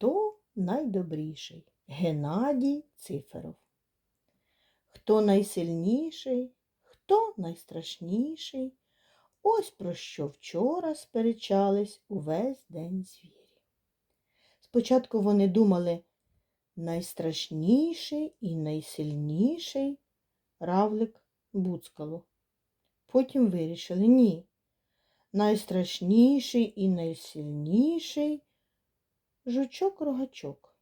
Хто найдобріший? Геннадій Циферов. Хто найсильніший, хто найстрашніший? Ось про що вчора сперечались увесь день звірі. Спочатку вони думали найстрашніший і найсильніший равлик Буцкало. Потім вирішили ні. Найстрашніший і найсильніший жучок-рогачок.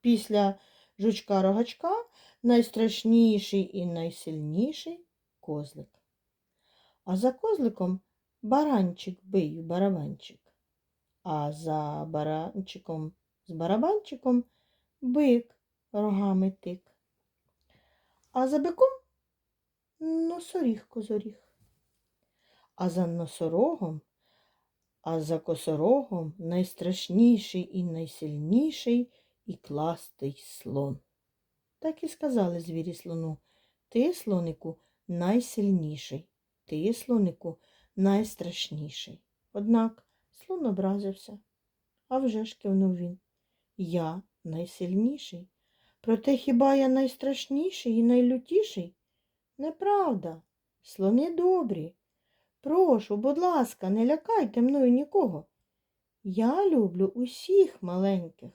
Після жучка-рогачка найстрашніший і найсильніший козлик. А за козликом баранчик бий барабанчик. А за баранчиком з барабанчиком бик рогами тик. А за биком носоріг козоріг. А за носорогом, а за косорогом найстрашніший і найсильніший і кластий слон. Так і сказали звірі слону. Ти, слонику, найсильніший, ти, слонику, найстрашніший. Однак слон образився. А вже ж кивнув він. Я найсильніший. Проте хіба я найстрашніший і найлютіший? Неправда. Слони добрі. Прошу, будь ласка, не лякайте мною нікого. Я люблю усіх маленьких.